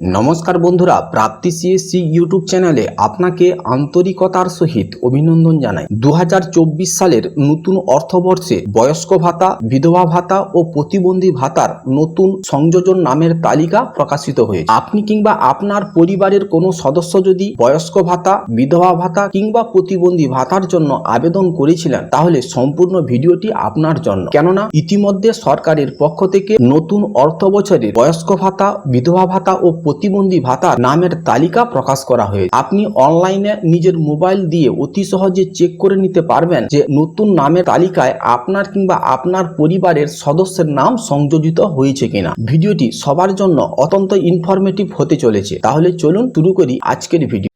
নমস্কার বন্ধুরা, প্রাপ্তি CSC YouTube চ্যানেলে আপনাকে আন্তরিকতার সহিত অভিনন্দন জানাই। দু হাজার চব্বিশ সালের নতুন অর্থবর্ষে বয়স্ক ভাতা, বিধবা ভাতা ও প্রতিবন্ধী ভাতার নতুন সংযোজন নামের তালিকা প্রকাশিত হয়েছে। আপনি কিংবা আপনার পরিবারের কোনো সদস্য যদি বয়স্ক ভাতা, বিধবা ভাতা কিংবা প্রতিবন্ধী ভাতার জন্য আবেদন করেছিলেন, তাহলে সম্পূর্ণ ভিডিওটি আপনার জন্য। কেননা, ইতিমধ্যে সরকারের পক্ষ থেকে নতুন অর্থ বছরের বয়স্ক ভাতা, বিধবা ভাতা ও প্রতিবন্ধী ভাতার নামের তালিকা প্রকাশ করা হয়েছে। আপনি অনলাইনে নিজের মোবাইল দিয়ে অতি সহজে চেক করে নিতে পারবেন যে নতুন নামের তালিকায় আপনার কিংবা আপনার পরিবারের সদস্যের নাম সংযোজিত হয়েছে কিনা। ভিডিওটি সবার জন্য অত্যন্ত ইনফরমেটিভ হতে চলেছে। তাহলে চলুন শুরু করি আজকের ভিডিও।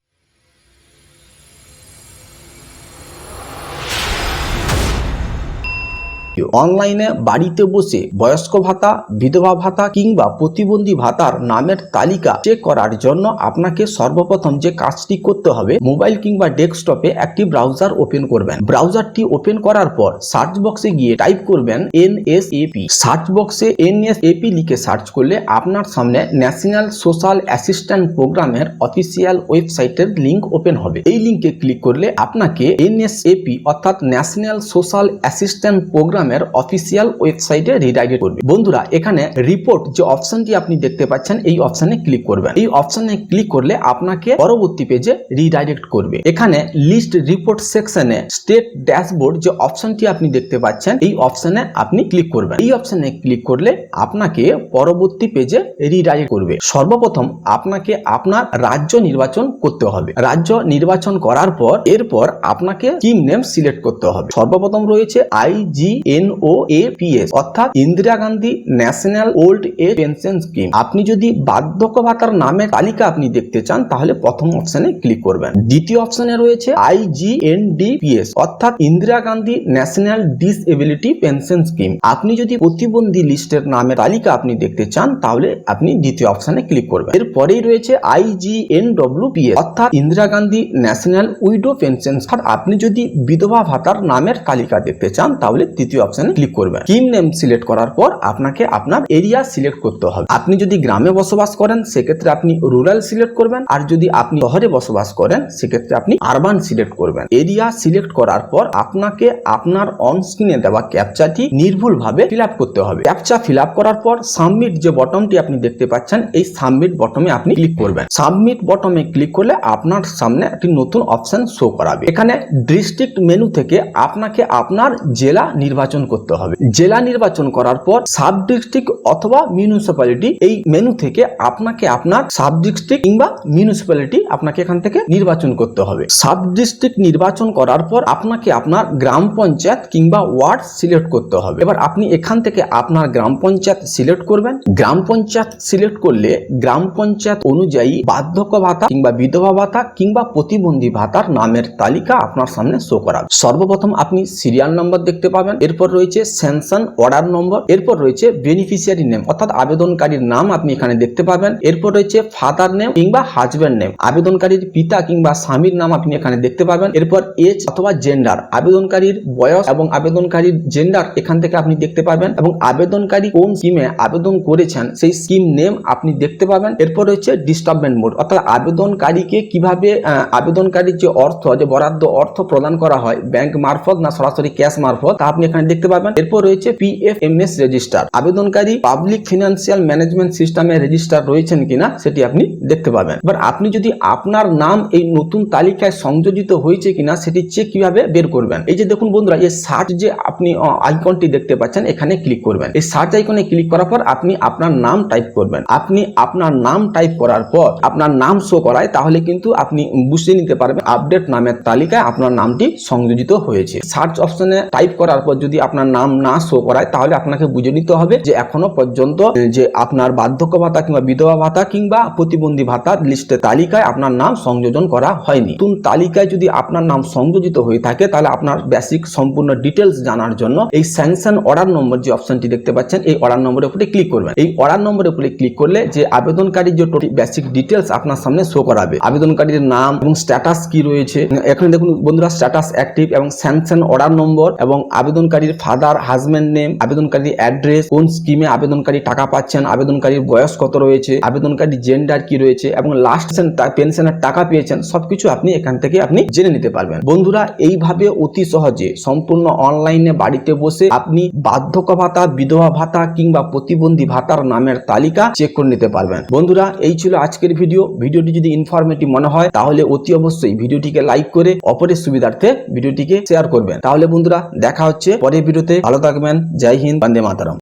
অনলাইনে বাড়িতে বসে বয়স্ক ভাতা, বিধবা ভাতা কিংবা প্রতিবন্ধী ভাতার নামের তালিকা চেক করার জন্য আপনাকে সর্বপ্রথম যে কাজটি করতে হবে, মোবাইল কিংবা ডেস্কটপে একটি ব্রাউজার ওপেন করবেন। ব্রাউজারটি ওপেন করার পর সার্চ বক্সে গিয়ে টাইপ করবেন এনএসএপি সার্চ বক্সে এনএসএপি লিখে সার্চ করলে আপনার সামনে ন্যাশনাল সোশ্যাল অ্যাসিস্ট্যান্ট প্রোগ্রামের অফিসিয়াল ওয়েবসাইটের লিঙ্ক ওপেন হবে। এই লিঙ্কে ক্লিক করলে আপনাকে এন এস এনএসএপি অর্থাৎ ন্যাশনাল সোশ্যাল অ্যাসিস্ট্যান্ট প্রোগ্রামের অফিসিয়াল ওয়েবসাইটে রিডাইরেক্ট করবে। বন্ধুরা, এখানে রিপোর্ট যে অপশনটি আপনি দেখতে পাচ্ছেন, এই অপশনে ক্লিক করবেন। এই অপশনে ক্লিক করলে আপনাকে পরবর্তী পেজে রিডাইরেক্ট করবে। এখানে লিস্ট রিপোর্ট সেকশনে স্টেট ড্যাশবোর্ড যে অপশনটি আপনি দেখতে পাচ্ছেন, এই অপশনে আপনি ক্লিক করবেন। এই অপশনে ক্লিক করলে আপনাকে পরবর্তী পেজে রিডাইরেক্ট করবে। সর্বপ্রথম আপনাকে আপনার রাজ্য নির্বাচন করতে হবে। রাজ্য নির্বাচন করার পর, এরপর আপনাকে টিম নেম সিলেক্ট করতে হবে। সর্বপ্রথম রয়েছে আইজিএনও এ পিএস অর্থাৎ Indira Gandhi national old age pension scheme. আপনি যদি বার্ধক্য ভাতার নামের তালিকা আপনি দেখতে চান, তাহলে প্রথম অপশনে ক্লিক করবেন। দ্বিতীয় অপশনে রয়েছে আইজিএনডিপিএস অর্থাৎ Indira Gandhi national disability pension scheme. আপনি যদি প্রতিবন্ধী লিস্টের নামের তালিকা আপনি দেখতে চান, তাহলে আপনি দ্বিতীয় অপশনে ক্লিক করবেন। এরপরেই রয়েছে আইজিএনডব্লিউপিএস অর্থাৎ Indira Gandhi national widow pension আপনি যদি বিধবা ভাতার নামের তালিকা দেখতে চান, তাহলে তৃতীয় অপশনে ক্লিক করবেন। স্কিম নেম সিলেক্ট করার পর আপনাকে আপনার এরিয়া সিলেক্ট করতে হবে। আপনি যদি গ্রামে বসবাস করেন, সেক্ষেত্রে আপনি রুরাল সিলেক্ট করবেন। আর যদি আপনি শহরে বসবাস করেন, সেক্ষেত্রে আপনি আরবান সিলেক্ট করবেন। এরিয়া সিলেক্ট করার পর আপনাকে আপনার অন স্ক্রিনে দেওয়া ক্যাপচাটি নির্ভুলভাবে ফিল করতে হবে। ক্যাপচা ফিল করার পর সাবমিট যে বটনটি আপনি দেখতে পাচ্ছেন, এই সাবমিট বটমে আপনি ক্লিক করবেন। সাবমিট বটমে ক্লিক করলে আপনার সামনে একটি নতুন অপশন শো করাবে। এখানে ডিস্ট্রিক্ট মেনু থেকে আপনাকে আপনার জেলা নির্বাচন করতে হবে। জেলা নির্বাচন করার পর সাব ডিস্ট্রিক্ট অথবা মিউনিসিপ্যালিটি এই মেনু থেকে আপনাকে আপনার সাব ডিস্ট্রিক্ট কিংবা মিউনিসিপ্যালিটি আপনাকে এখান থেকে নির্বাচন করতে হবে। সাব ডিস্ট্রিক্ট নির্বাচন করার পর আপনাকে আপনার গ্রাম পঞ্চায়েত কিংবা ওয়ার্ড সিলেক্ট করতে হবে। এবার আপনি এখান থেকে আপনার গ্রাম পঞ্চায়েত সিলেক্ট করবেন। গ্রাম পঞ্চায়েত সিলেক্ট করলে গ্রাম পঞ্চায়েত অনুযায়ী বার্ধক্য ভাতা কিংবা বিধবা ভাতা কিংবা প্রতিবন্ধী ভাতার নামের তালিকা আপনার সামনে শো করাবে সর্বপ্রথম আপনি সিরিয়াল নম্বর দেখতে পাবেন। এরপর রয়েছে স্যাংশন অর্ডার নম্বর, এরপর রয়েছে বেনিফিশিয়ারি নেম, অর্থাৎ আবেদনকারীর নাম আপনি এখানে দেখতে পাবেন। এরপর রয়েছে ফাদার নেম কিংবা হাজব্যান্ড নেম। আবেদনকারীর পিতা কিংবা স্বামীর নাম আপনি এখানে দেখতে পাবেন। এরপর এজ অথবা জেন্ডার, আবেদনকারীর বয়স এবং আবেদনকারীর জেন্ডার এখান থেকে আপনি দেখতে পাবেন এবং আবেদনকারী কোন স্কিমে আবেদন করেছেন, সেই স্কিম নেম আপনি দেখতে পাবেন। এরপর রয়েছে ডিস্টার্বমেন্ট মোড অর্থাৎ আবেদনকারীকে কীভাবে আবেদনকারীর যে অর্থ, যে বরাদ্দ অর্থ প্রদান করা হয় ব্যাংক মারফত না সরাসরি ক্যাশ মারফত, তা আপনি এখানে দেখতে পাবেন এরপর রয়েছে পি এফ পিএফএমএস রেজিস্টার আবেদনকারী পাবলিক ফিনান্সিয়াল ম্যানেজমেন্ট সিস্টেমে রেজিস্টার রয়েছেন কিনা সেটি আপনি দেখতে পাবেন। এবার আপনি যদি আপনার নাম এই নতুন তালিকায় সংযোজিত হয়েছে কিনা সেটি চেক কীভাবে বের করবেন। এই যে দেখুন বন্ধুরা, এই সার্চ যে আপনি আইকনটি দেখতে পাচ্ছেন, এখানে ক্লিক করবেন। এই সার্চ আইকনে ক্লিক করার পর আপনি আপনার নাম টাইপ করবেন। আপনি আপনার নাম টাইপ করার পর আপনার নাম শো করায়, তাহলে কিন্তু আপনি বুঝে নিতে পারবেন আপডেট নামের তালিকায় আপনার নামটি সংযোজিত হয়েছে। সার্চ অপশনে টাইপ করার পর যদি আপনার নাম না শো করায়, তাহলে আপনাকে বুঝে নিতে হবে যে এখনও পর্যন্ত যে আপনার বার্ধক্য ভাতা কিংবা বিধবা ভাতা কিংবা প্রতিবন্ধী ভাতার লিস্টের তালিকায় আপনার নাম সংযোজন করা হয়নি। নতুন তালিকায় যদি আপনার নাম সংযোজিত হয়ে থাকে, তাহলে আপনার বেসিক সম্পূর্ণ ডিটেলস জানার জন্য এই স্যাংশন অর্ডার নম্বর যে অপশনটি দেখতে পাচ্ছেন, এই অর্ডার নম্বরের উপরে ক্লিক করবেন। এই অর্ডার নম্বরের উপরে ক্লিক করলে যে আবেদনকারীর যে বেসিক ডিটেলস আপনার সামনে শো করাবে। আবেদনকারীর নাম এবং স্ট্যাটাস কি রয়েছে? এখানে দেখুন বন্ধুরা স্ট্যাটাস অ্যাক্টিভ এবং স্যাংশন অর্ডার নম্বর এবং আবেদনকারীর আবেদনকারীর ফাদার হাজবেন্ড নেম আবেদনকারীর অ্যাড্রেস কোন স্কিমে আবেদনকারী টাকা পাচ্ছেন, আবেদনকারীর বয়স কত রয়েছে, আবেদনকারী জেন্ডার কি রয়েছে এবং লাস্ট পেনশনের টাকা পেয়েছেন, সবকিছু আপনি এখান থেকে আপনি জেনে নিতে পারবেন। বন্ধুরা, এইভাবে অতি সহজে সম্পূর্ণ অনলাইনে বাড়িতে বসে আপনি বার্ধক্য ভাতা বিধবা ভাতা কিংবা প্রতিবন্ধী ভাতার নামের তালিকা চেক করে নিতে পারবেন। বন্ধুরা, এই ছিল আজকের ভিডিও ভিডিওটি যদি ইনফরমেটিভ মনে হয়, তাহলে অতি অবশ্যই ভিডিওটিকে লাইক করে অপরের সুবিধার্থে ভিডিওটিকে শেয়ার করবেন। তাহলে বন্ধুরা, দেখা হচ্ছে পরের ভিডিওতে ভালো থাকবেন। জয় হিন্দ বন্দে মাতারম।